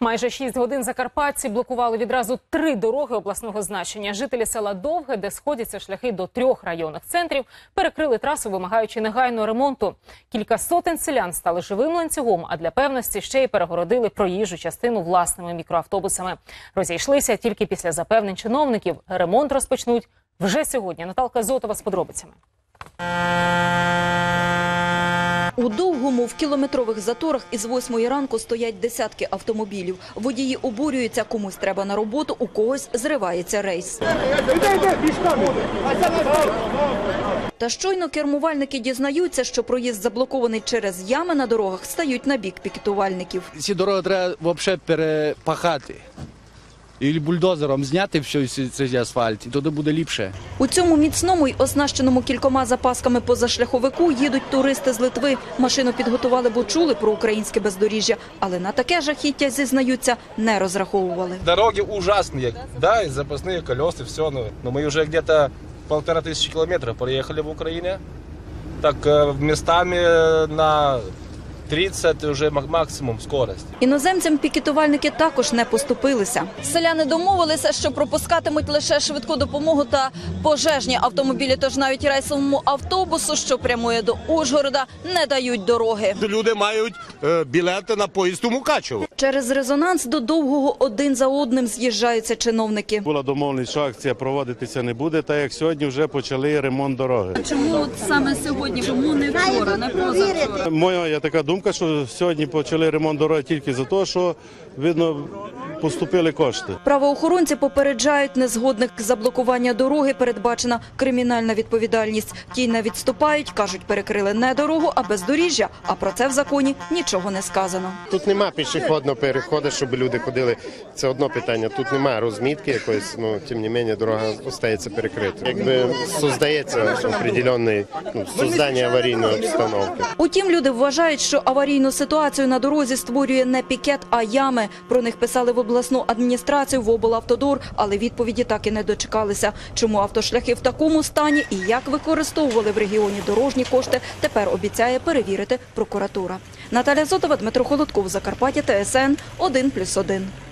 Майже 6 годин закарпатці блокували відразу три дороги обласного значення. Жителі села Довге, де сходяться шляхи до трьох районних центрів, перекрили трасу, вимагаючи негайного ремонту. Кілька сотень селян стали живим ланцюгом, а для певності ще й перегородили проїжджу частину власними мікроавтобусами. Розійшлися тільки після запевнень чиновників. Ремонт розпочнуть вже сьогодні. Наталка Зотова з подробицями. У довгому в кілометрових заторах із восьмої ранку стоять десятки автомобілів. Водії обурюються, комусь треба на роботу, у когось зривається рейс. Та щойно кермувальники дізнаються, що проїзд заблокований через ями на дорогах, стають на бік пікетувальників. Ці дороги треба взагалі перепахати І бульдозером зняти все цей асфальт, і тоді буде ліпше. У цьому міцному й оснащеному кількома запасками позашляховику їдуть туристи з Литви. Машину підготували, бо чули про українське бездоріжжя, але на таке жахіття, зізнаються, не розраховували. Дороги ужасные, да, и запасные колеса, все, но, но мы уже где-то полтора тысячи километров проехали в Украине, так э, местами на 30 вже максимум скорость. Іноземцям пікетувальники також не поступилися. Селяни домовилися, що пропускатимуть лише швидку допомогу та пожежні автомобілі. Тож навіть рейсовому автобусу, що прямує до Ужгорода, не дають дороги. Люди мають е, білети на поїзд у Мукачево. Через резонанс до довгого один за одним з'їжджаються чиновники. Була домовленість, що акція проводитися не буде, так як сьогодні вже почали ремонт дороги. Чому саме сьогодні? Чому не вчора, не позавчора? Моя є така думка, що сьогодні почали ремонт дороги тільки за те, що видно поступили кошти. Правоохоронці попереджають незгодних за блокування дороги передбачена кримінальна відповідальність. Ті не відступають, кажуть, перекрили не дорогу, а бездоріжжя. А про це в законі нічого не сказано. Тут нема пішохідного переходу, щоб люди ходили. Це одно питання. Тут немає розмітки якоїсь, ну тим не менше дорога остається перекрита. Якби создається определенний ну, создання аварійної обстановки. Утім, люди вважають, що аварійну ситуацію на дорозі створює не пікет, а ями. Про них писали в обласну адміністрацію в облавтодор, але відповіді так і не дочекалися. Чому автошляхи в такому стані і як використовували в регіоні дорожні кошти, тепер обіцяє перевірити прокуратура. Наталя Зотова, Дмитро Холодков, Закарпаття, ТСН 1+,1.